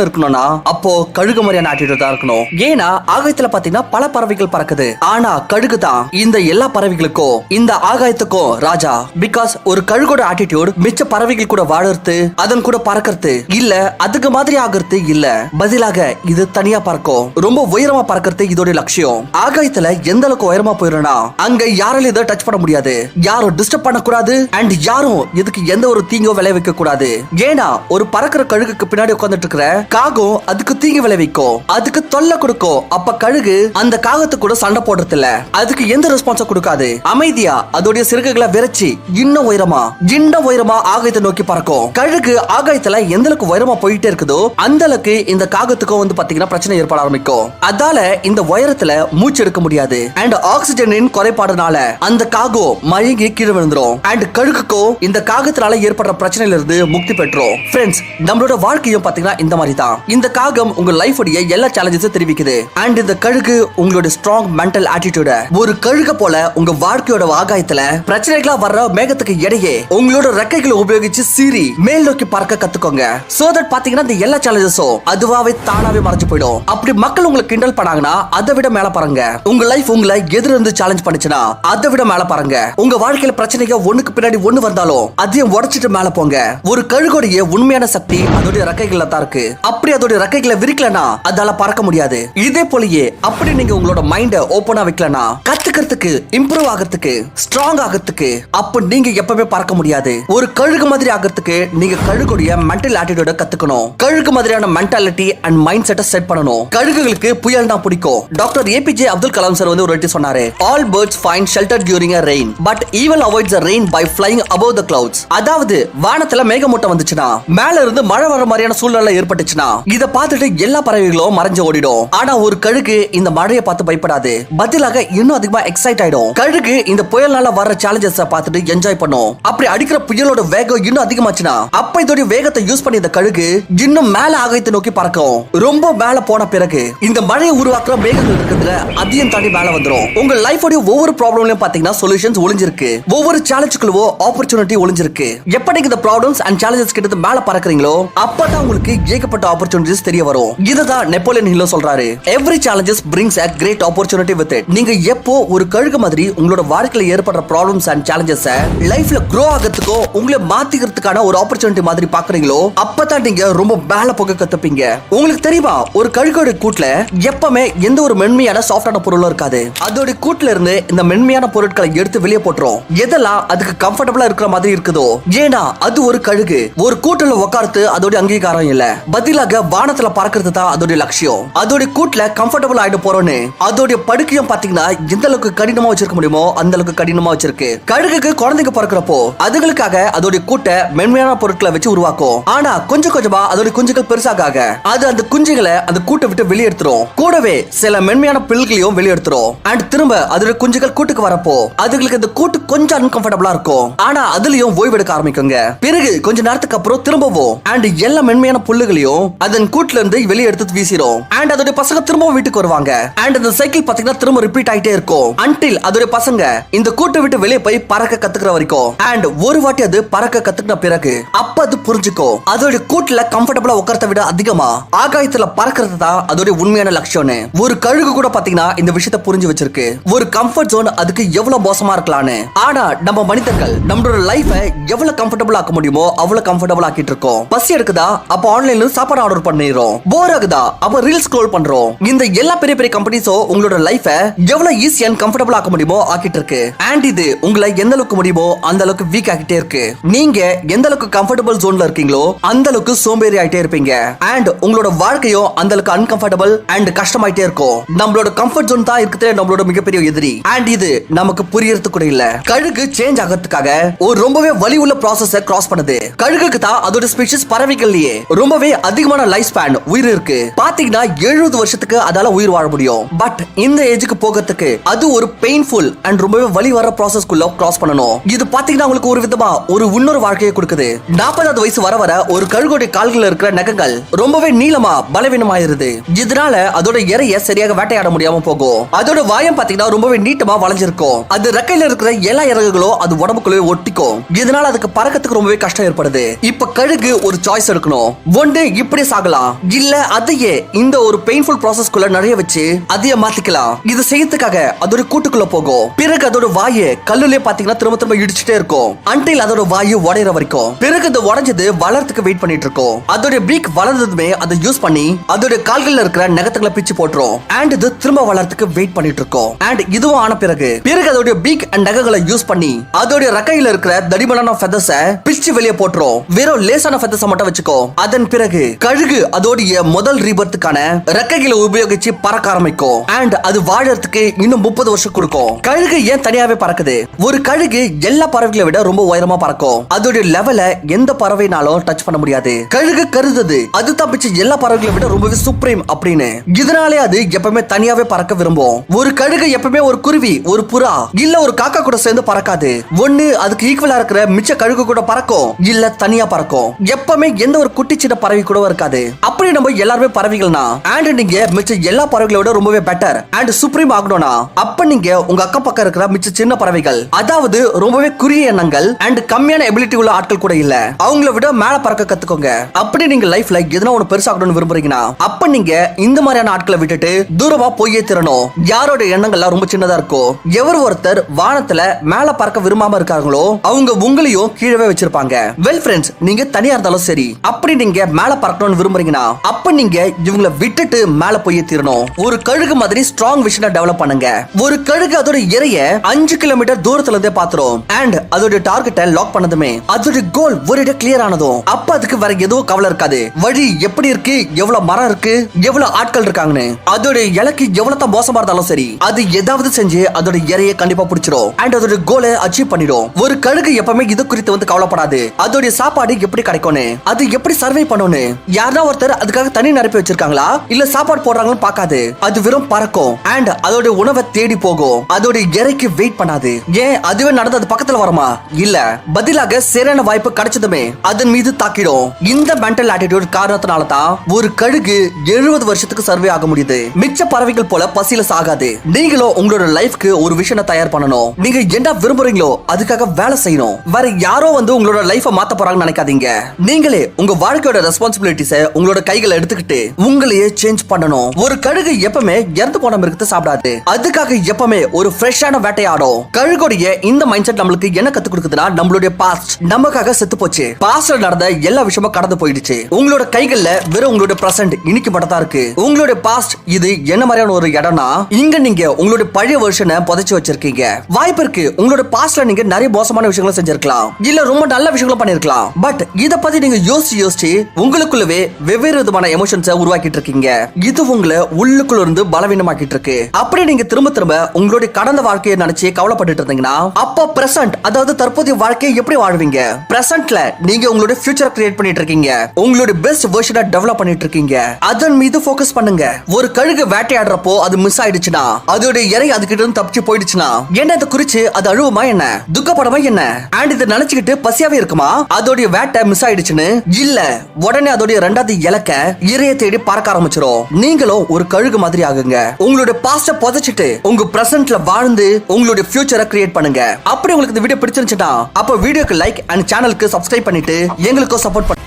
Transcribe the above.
இருக்கணும்னா அப்போ கழுகு மாதிரியான ஆட்டிடியூட் தான் இருக்கணும்? ஏன்னா ஆகாயத்துல பாத்தீங்கன்னா பல பறவைகள் பறக்குது. ஆனா கழுகு தான் இந்த எல்லா பறவைகளுக்கும் இந்த ஆகாயத்துக்கும் ராஜா. பிகாஸ் ஒரு கழுகோட ஆட்டிடியூட் மிச்ச பறவைகள் கூட வாழறது அதன் கூட பறக்கிறது இல்ல அதுக்கு மாதிரி ஆகிறது இல்ல. பதிலாக இது தனியா பறக்கும். ரொம்ப உயரமா பறக்கிறது இதோட லட்சியம். ஆகாயத்துல எந்த அளவுக்கு உயரமா போயிடும்னா அங்க யாராலும் இதை டச் பண்ண முடியாது. யாரும் டிஸ்டர்ப் பண்ணக்கூடாது அண்ட் யாரும் இதுக்கு எந்த ஒரு தீங்கோ விளைவிக்க கூடாது ஏன்னா ஒரு பறக்கிற கழுகுக்கு பின்னாடி உட்காந்துட்டு இருக்கிற காகம் அதுக்கு தீங்கு விளைவிக்கும் அதுக்கு தொல்லை கொடுக்கும் அப்ப கழுகு அந்த காகத்து கூட சண்டை போடுறது இல்ல அதுக்கு எந்த ரெஸ்பான்ஸும் கொடுக்காது. அமைதியா அதோடைய சிறுகுகளை விரைச்சி இன்னும் உயரமா இன்னும் உயரமா ஆகாயத்தை நோக்கி பறக்கும். கழுகு ஆகாயத்துல எந்த அளவுக்கு உயரமா போயிட்டே இருக்குதோ அந்த அளவுக்கு இந்த காகத்துக்கும் வந்து பாத்தீங்கன்னா பிரச்சனை ஏற்பட ஆரம்பிக்கும். அதால இந்த உயரத்துல மூச்சு எடுக்க முடியாது. அண்ட் ஆக்சிஜனின் குறைபாடுனால அந்த காகம் மயங்கி கீழே விழுந்துரும். அண்ட் கழுகுக்கும் இந்த காகத்தினால ஏற்படுற பிரச்சனையில இருந்து முக்தி பெற்றோம். ஃப்ரெண்ட்ஸ் நம்மளோட வாழ்க்கையும் பாத்தீங்கன்னா இந்த மாதிரி தான் இந்த காகம் உங்க லைஃப் உடைய எல்லா சேலஞ்சஸும் தெரிவிக்குது. அண்ட் இந்த கழுகு உங்களோட ஸ்ட்ராங் மென்டல் ஆட்டிடியூட ஒரு கழுக போல உங்க வாழ்க்கையோட ஆகாயத்துல பிரச்சனைகளா வர்ற மேகத்துக்கு இடையே உங்களோட ரெக்கைகளை உபயோகிச்சு சீறி மேல் நோக்கி பறக்க கத்துக்கோங்க. சோ தட் பாத்தீங்கன்னா இந்த எல்லா சேலஞ்சஸும் அதுவாவே தானாவே மறைஞ்சு போயிடும். அப்படி மக்கள் உங்களை கிண்டல் பண்ணாங்கன்னா அதை விட மேல பாருங்க. உங்க லைஃப் உங்களை எதிர இருந்து சேலஞ்ச் பண்ணுச்சுன்னா அதை விட மேல பாருங்க. உங்க வாழ்க்கையில பிரச்சனைகள் ஒண்ணுக்கு பின்னாடி ஒண்ணு வந்தாலும் அதையும் உடைச்சிட்டு மேல போங்க. ஒரு கழுகோடைய உண்மையான சக்தி அதோடைய ரெக்கைகள்ல தான் இருக்கு. அப்படி அதோட ரெக்கைகளை விரிக்கலனா அதால பறக்க முடியாது. இதே போலயே அப்படி நீங்க உங்களோட மைண்ட ஓபனா வைக்கலனா கத்துக்கிறதுக்கு இம்ப்ரூவ் ஆகிறதுக்கு ஸ்ட்ராங் ஆகிறதுக்கு அப்ப நீங்க எப்பவுமே பறக்க முடியாது. ஒரு கழுகு மாதிரி ஆகிறதுக்கு நீங்க கழுகுடைய மென்டல் ஆட்டிடியூட கத்துக்கணும். கழுகு மாதிரியான மென்டாலிட்டி அண்ட் மைண்ட் செட்டை செட் பண்ணணும். கழுகுகளுக்கு புயல் தான் பிடிக்கும். Doctor APJ Abdul Kalam sir வந்து ஒரு வாட்டி சொன்னாரு all birds find shelter during a rain but eagle avoids rain by flying above the clouds அதாவது வானத்துல மேகமூட்டம் வந்துச்சுன்னா மேல இருந்து மழை வர மாதிரியான சூழ்நிலை ஏற்பட்டுச்சு வந்துச்சுன்னா இத பார்த்துட்டு எல்லா பறவைகளும் மறைஞ்சு ஓடிடும். ஆனா ஒரு கழுகு இந்த மழையை பார்த்து பயப்படாது. பதிலாக இன்னும் அதிகமா எக்ஸைட் ஆயிடும். கழுகு இந்த புயல்னால வர சேலஞ்சஸ் பார்த்துட்டு என்ஜாய் பண்ணும். அப்படி அடிக்கிற புயலோட வேகம் இன்னும் அதிகமாச்சுன்னா அப்ப இதோட வேகத்தை யூஸ் பண்ணி இந்த கழுகு இன்னும் மேல ஆகத்தை நோக்கி பறக்கும். ரொம்ப மேல போன பிறகு இந்த மழையை உருவாக்குற மேகங்கள் இருக்கிறதுல அதையும் தாண்டி மேல வந்துடும் உங்க லைஃபோடைய ஒவ்வொரு ப்ராப்ளம்லயும் பாத்தீங்கன்னா சொல்யூஷன்ஸ் ஒளிஞ்சிருக்கு. ஒவ்வொரு சேலஞ்சுக்குள்ளவோ ஆப்பர்ச்சுனிட்டி ஒளிஞ்சிருக்கு. எப்படி இந்த ப்ராப்ளம்ஸ் அண்ட் சேலஞ்சஸ் கிட்ட மேல பறக்குறீங்களோ அப்பதான் உங்களுக்கு ஏகப்பட்ட ஆப்பர்ச்சுனிட்டிஸ் தெரிய வரும். இதுதான் நெப்போலியன் ஹில்லோ சொல்றாரு. Every challenges brings a great opportunity with it நீங்க எப்போ ஒரு கழுகு மாதிரி உங்களோட வாழ்க்கையில ஏற்படுற ப்ராப்ளம்ஸ் அண்ட் சேலஞ்சஸ் லைஃப்ல க்ரோ ஆகிறதுக்கோ உங்களை மாத்திக்கிறதுக்கான ஒரு ஆப்பர்ச்சுனிட்டி மாதிரி பாக்குறீங்களோ அப்பதான் நீங்க ரொம்ப மேல போக கத்துப்பீங்க. உங்களுக்கு தெரியுமா ஒரு கழுகோட கூட்டுல எப்பவுமே எந்த ஒரு மென்மையான சாஃப்டான பொருளும் இருக்காது. அதோட கூட்டுல இருந்து இந்த மென்மையான பொருட்களை எடுத்து வெளியே போட்டுரும். எதெல்லாம் அதுக்கு கம்ஃபர்டபுளா இருக்கிற மாதிரி இருக்குதோ ஏன்னா அது ஒரு கழுகு. ஒரு கூட்டுல உட்கார்த்து அதோட அங்கீகாரம் இல்ல. பதில் பதிலாக வானத்துல பறக்கிறது தான் அதோட லட்சியம். அதோட கூட்டுல கம்ஃபர்டபுள் ஆயிட்டு போறோம்னு அதோட படுக்கையும் பாத்தீங்கன்னா எந்த அளவுக்கு கடினமா வச்சிருக்க முடியுமோ அந்த அளவுக்கு கடினமா வச்சிருக்கு. கழுகுக்கு குழந்தைங்க பிறக்கிறப்போ அதுகளுக்காக அதோட கூட்டை மென்மையான பொருட்களை வச்சு உருவாக்கும். ஆனா கொஞ்சம் கொஞ்சமா அதோட குஞ்சுகள் பெருசாக அது அந்த குஞ்சுகளை அந்த கூட்டை விட்டு வெளியெடுத்துரும் கூடவே சில மென்மையான பில்களையும் வெளியெடுத்துரும் அண்ட் திரும்ப அதோட குஞ்சுகள் கூட்டுக்கு வரப்போ அதுகளுக்கு அந்த கூட்டு கொஞ்சம் அன்கம்ஃபர்டபுளா இருக்கும். ஆனா அதுலயும் ஓய்வெடுக்க ஆரம்பிக்குங்க. பிறகு கொஞ்ச நேரத்துக்கு அப்புறம் திரும்பவும் அண்ட் எல்லா மென்மையான புல்லுகளையும் அதன் கூட்ல இருந்து வெளியே எடுத்து வீசிரும். அண்ட் அதோட பசங்க திரும்பவும் வீட்டுக்கு வருவாங்க. அண்ட் அந்த சைக்கிள் பாத்தீங்கன்னா திரும்ப ரிப்பீட் ஆயிட்டே இருக்கும். அன்டில் அதோட பசங்க இந்த கூட்டை விட்டு வெளியே போய் பறக்க கத்துக்கிற வரைக்கும். அண்ட் ஒரு வாட்டி அது பறக்க கத்துக்கிட்ட பிறகு அப்ப அது புரிஞ்சுக்கும். அதோட கூட்டுல கம்ஃபர்டபுளா உட்கறத விட அதிகமா ஆகாயத்துல பறக்கிறது தான் அதோட உண்மையான லட்சியம்னு. ஒரு கழுகு கூட பாத்தீங்கன்னா இந்த விஷயத்தை புரிஞ்சு வச்சிருக்கு. ஒரு கம்ஃபர்ட் ஜோன் அதுக்கு எவ்வளவு மோசமா இருக்கலாம்னு. ஆனா நம்ம மனிதர்கள் நம்மளோட லைஃபை எவ்வளவு கம்ஃபர்டபுள் ஆக்க முடியுமோ அவ்வளவு கம்ஃபர்டபுள் ஆக்கிட்டு இருக்கோம். பசி எடுக்குதா? அப்ப ஆன்லைன்ல சாப்பாடு ஆர்டர் பண்ணிடுறோம். போர் ஆகுதா? அப்ப ரீல் ஸ்க்ரோல் பண்றோம். இந்த எல்லா பெரிய பெரிய கம்பெனிஸோ உங்களோட லைஃப எவ்வளவு ஈஸி அண்ட் கம்ஃபர்டபுள் ஆக்க முடியுமோ ஆக்கிட்டு இருக்கு. அண்ட் இது உங்களை எந்த அளவுக்கு முடியுமோ அந்த அளவுக்கு வீக் ஆகிட்டே இருக்கு. நீங்க எந்த அளவுக்கு கம்ஃபர்டபுள் ஜோன்ல இருக்கீங்களோ அந்த அளவுக்கு சோம்பேறி ஆயிட்டே இருப்பீங்க. அண்ட் உங்களோட வாழ்க்கையும் அந்த அளவுக்கு அன்கம்ஃபர்டபுள் அண்ட் கஷ்டமாயிட்டே இருக்கும். நம்மளோட கம்ஃபர்ட் ஜோன் தான் இருக்கிறது நம்மளோட மிகப்பெரிய எதிரி. அண்ட் இது நமக்கு புரியறது கூட இல்ல. கழுகு சேஞ்ச் ஆகிறதுக்காக ஒரு ரொம்பவே வலி உள்ள ப்ராசஸ் கிராஸ் பண்ணுது. கழுகுக்கு தான் அதோட ஸ்பீஷிஸ் பறவைகள்லயே ரொம்பவே அதிகமான லைஃப் ஸ்பேன் உயிர் இருக்கு. பாத்தீங்கன்னா எழுபது வருஷத்துக்கு அதால உயிர் வாழ முடியும். பட் இந்த ஏஜுக்கு போகிறதுக்கு அது ஒரு பெயின்ஃபுல் அண்ட் ரொம்பவே வலி வர ப்ராசஸ் குள்ள கிராஸ் பண்ணணும். இது பாத்தீங்கன்னா உங்களுக்கு ஒரு விதமா ஒரு இன்னொரு வாழ்க்கையை கொடுக்குது. நாற்பதாவது வயசு வர வர ஒரு கழுகுடைய கால்கள் இருக்கிற நகங்கள் ரொம்பவே நீளமா பலவீனமாயிருது. இதனால அதோட இறைய சரியாக வேட்டையாட முடியாம போகும். அதோட வாயம் பாத்தீங்கன்னா ரொம்பவே நீட்டமா வளைஞ்சிருக்கும். அது ரெக்கையில இருக்கிற எல்லா இறகுகளும் அது உடம்புக்குள்ளே ஒட்டிக்கும். இதனால அதுக்கு பறக்கத்துக்கு ரொம்பவே கஷ்டம் ஏற்படுது. இப்ப கழுகு ஒரு சாய்ஸ் எடுக்கணும். ஒன்று இப்படி சாகலாம். இல்ல அதையே இந்த ஒரு பெயின்ஃபுல் ப்ராசஸ் குள்ள நிறைய வச்சு அதையே மாத்திக்கலாம். இது செய்யறதுக்காக அதோட கூட்டுக்குள்ள போகும். பிறகு அதோட வாயை கல்லுலயே பாத்தீங்கன்னா திரும்ப திரும்ப இடிச்சுட்டே இருக்கும். அன்டில் அதோட வாயு உடையிற வரைக்கும். பிறகு அது உடைஞ்சது வளரத்துக்கு வெயிட் பண்ணிட்டு இருக்கும். அதோட பீக் வளர்ந்ததுமே அதை யூஸ் பண்ணி அதோட கால்கள் இருக்கிற நகத்துக்களை பிச்சு போட்டுரும். அண்ட் இது திரும்ப வளர்த்துக்கு வெயிட் பண்ணிட்டு இருக்கும். அண்ட் இதுவும் ஆன பிறகு பிறகு அதோட பீக் அண்ட் நகங்களை யூஸ் பண்ணி அதோட ரக்கையில் இருக்கிற தடிமலான ஃபெதர்ஸ பிச்சு வெளியே போட்டுரும். வெறும் லேசான ஃபெதர்ஸ மட்டும் வச்சுக்கோ. அதன் பிறகு கழுகு அதோடைய முதல் ரீபர்த்துக்கான ரெக்கைகளை உபயோகிச்சு பறக்க ஆரம்பிக்கும். அண்ட் அது வாழறதுக்கு இன்னும் முப்பது வருஷம் கொடுக்கும். கழுகு ஏன் தனியாவே பறக்குது? ஒரு கழுகு எல்லா பறவைகளை விட ரொம்ப உயரமா பறக்கும். அதோட லெவல எந்த பறவைனாலும் டச் பண்ண முடியாது. கழுகு கருதுது. அது தப்பிச்சு எல்லா பறவைகளை விட ரொம்பவே சுப்ரீம் அப்படின்னு. இதனாலே அது எப்பவுமே தனியாவே பறக்க விரும்பும். ஒரு கழுகு எப்பவுமே ஒரு குருவி ஒரு புறா இல்ல ஒரு காக்கா கூட சேர்ந்து பறக்காது. ஒண்ணு அதுக்கு ஈக்குவலா இருக்கிற மிச்ச கழுகு கூட பறக்கும். இல்ல தனியா பறக்கும். எப்பவுமே எந்த ஒரு குட்டி சின்ன பறவை கூட இருக்காது. அப்படி நம்ம எல்லாருமே பறவைகள்னா. அண்ட் நீங்க மிச்ச எல்லா பறவைகளோட விட ரொம்பவே பெட்டர் அண்ட் சுப்ரீம் ஆகணும்னா அப்ப நீங்க உங்க அக்கம் பக்கம் இருக்கிற மிச்ச சின்ன பறவைகள் அதாவது ரொம்பவே குறுகிய எண்ணங்கள் அண்ட் கம்மியான எபிலிட்டி உள்ள ஆட்கள் கூட இல்ல. அவங்கள விட மேல பறக்க கத்துக்கோங்க. அப்படி நீங்க லைஃப்ல எதனா ஒண்ணு பெருசாகணும்னு விரும்புறீங்கன்னா அப்ப நீங்க இந்த மாதிரியான ஆட்களை விட்டுட்டு தூரமா போயே திறனும் யாரோட எண்ணங்கள்லாம் ரொம்ப சின்னதா இருக்கும் எவர் ஒருத்தர் வானத்துல மேல பறக்க விரும்பாம இருக்காங்களோ அவங்க உங்களையும் கீழவே வச்சிருப்பாங்க. வெல் ஃப்ரெண்ட்ஸ் நீங்க தனியா இருந்தாலும் சரி. அப்படி நீங்க மேல பறக்க சாப்பிடணும்னு விரும்புறீங்கன்னா அப்ப நீங்க இவங்கள விட்டுட்டு மேல போய் தீரணும் ஒரு கழுகு மாதிரி ஸ்ட்ராங் விஷனை டெவலப் பண்ணுங்க. ஒரு கழுகு அதோட இறைய அஞ்சு கிலோமீட்டர் தூரத்துல இருந்தே பாத்துரும். அண்ட் அதோட டார்கெட்டை லாக் பண்ணதுமே அதோட கோல் ஒரு இடம் கிளியர் ஆனதும் அப்ப அதுக்கு வேற எதுவும் கவலை இருக்காது. வழி எப்படி இருக்கு? எவ்வளவு மரம் இருக்கு? எவ்வளவு ஆட்கள் இருக்காங்கன்னு. அதோட இலக்கு எவ்வளவு தான் மோசமா இருந்தாலும் சரி அது ஏதாவது செஞ்சு அதோட இறைய கண்டிப்பா பிடிச்சிடும் அண்ட் அதோட கோலை அச்சீவ் பண்ணிடும் ஒரு கழுகு எப்பவுமே இது குறித்து வந்து கவலைப்படாது. அதோட சாப்பாடு எப்படி கிடைக்கும்னு அது எப்படி சர்வை பண்ணும்னு. யாரா ஒருத்தர் அதுக்காக தனி நிரப்பி வச்சிருக்காங்களா? இல்ல சாப்பாடு போடுறாங்கன்னு பாக்காது அது வெறும் பறக்கும். அண்ட் அதோட உணவை தேடி போகும். அதோட இறைக்கு வெயிட் பண்ணாது. ஏன்? அதுவே நடந்து அது பக்கத்துல வருமா? இல்ல. பதிலாக சரியான வாய்ப்பு கிடைச்சதுமே அதன் மீது தாக்கிடும். இந்த மென்டல் ஆட்டிடியூட் காரணத்தினால தான் ஒரு கழுகு எழுபது வருஷத்துக்கு சர்வே ஆக முடியுது. மிச்ச பறவைகள் போல பசியில சாகாது. நீங்களும் உங்களோட லைஃப்க்கு ஒரு விஷயம் தயார் பண்ணணும். நீங்க என்ன விரும்புறீங்களோ அதுக்காக வேலை செய்யணும். வேற யாரோ வந்து உங்களோட லைஃப மாத்த போறாங்கன்னு நினைக்காதீங்க. நீங்களே உங்க வாழ்க்கையோட ரெஸ்பான்சிபிலிட்டிஸ உங்களோட கைகளை எடுத்துக்கிட்டு உங்களையே சேஞ்ச் பண்ணணும். ஒரு கழுகு எப்பவுமே இறந்து போன மிருகத்தை சாப்பிடாது. அதுக்காக எப்பவுமே ஒரு ஃப்ரெஷ்ஷான வேட்டையாடும். கழுகுடைய இந்த மைண்ட் செட் நம்மளுக்கு என்ன கத்து கொடுக்குதுன்னா நம்மளுடைய பாஸ்ட் நமக்காக செத்து போச்சு. பாஸ்ட்ல நடந்த எல்லா விஷயமும் கடந்து போயிடுச்சு. உங்களோட கைகள்ல வெறும் உங்களோட பிரசன்ட் இன்னைக்கு மட்டும் தான் இருக்கு. உங்களுடைய பாஸ்ட் இது என்ன மாதிரியான ஒரு இடம்னா இங்க நீங்க உங்களுடைய பழைய வருஷனை புதைச்சு வச்சிருக்கீங்க. வாய்ப்பு இருக்கு. உங்களோட பாஸ்ட்ல நீங்க நிறைய மோசமான விஷயங்களை செஞ்சிருக்கலாம். இல்ல ரொம்ப நல்ல விஷயங்களும் பண்ணிருக்கலாம். பட் இத பத்தி நீங்க யோசிச்சு யோசிச்சு உங்களுக்கு உங்களுக்குள்ளவே வெவ்வேறு விதமான எமோஷன்ஸை உருவாக்கிட்டு இருக்கீங்க இது உங்களை உள்ளுக்குள்ள இருந்து பலவீனமாக்கிட்டு இருக்கு அப்படி நீங்க திரும்ப திரும்ப உங்களுடைய கடந்த வாழ்க்கையை நினைச்சு கவலைப்பட்டு இருந்தீங்கன்னா அப்ப பிரசன்ட் அதாவது தற்போதைய வாழ்க்கையை எப்படி வாழ்வீங்க? பிரசன்ட்ல நீங்க உங்களுடைய ஃபியூச்சர் கிரியேட் பண்ணிட்டு இருக்கீங்க உங்களுடைய பெஸ்ட் வெர்ஷனை டெவலப் பண்ணிட்டு இருக்கீங்க அதன் மீது போக்கஸ் பண்ணுங்க. ஒரு கழுகு வேட்டையாடுறப்போ அது மிஸ் ஆயிடுச்சுன்னா அதோட இறை அதுகிட்ட இருந்து தப்பிச்சு போயிடுச்சுன்னா என்ன இதை குறிச்சு அது அழுவமா என்ன? துக்கப்படமா என்ன? அண்ட் இதை நினைச்சுக்கிட்டு பசியாவே இருக்குமா? அதோடைய வேட்டை மிஸ் ஆயிடுச்சுன்னு? இல்ல உடனே அதோடைய ரெண்டாவது இலக்க இறைய தேடி பறக்க ஆரம்பிச்சிரும். நீங்களும் ஒரு கழுகு மாதிரி ஆகுங்க. உங்களுடைய பாஸ்ட புதைச்சிட்டு உங்க பிரசன்ட்ல வாழ்ந்து உங்களுடைய ஃபியூச்சரை கிரியேட் பண்ணுங்க. அப்படி உங்களுக்கு இந்த வீடியோ பிடிச்சிருந்துச்சுன்னா அப்ப வீடியோக்கு லைக் அண்ட் சேனலுக்கு சப்ஸ்கிரைப் பண்ணிட்டு எங்களுக்கும் சப்போர்ட் பண்ணு.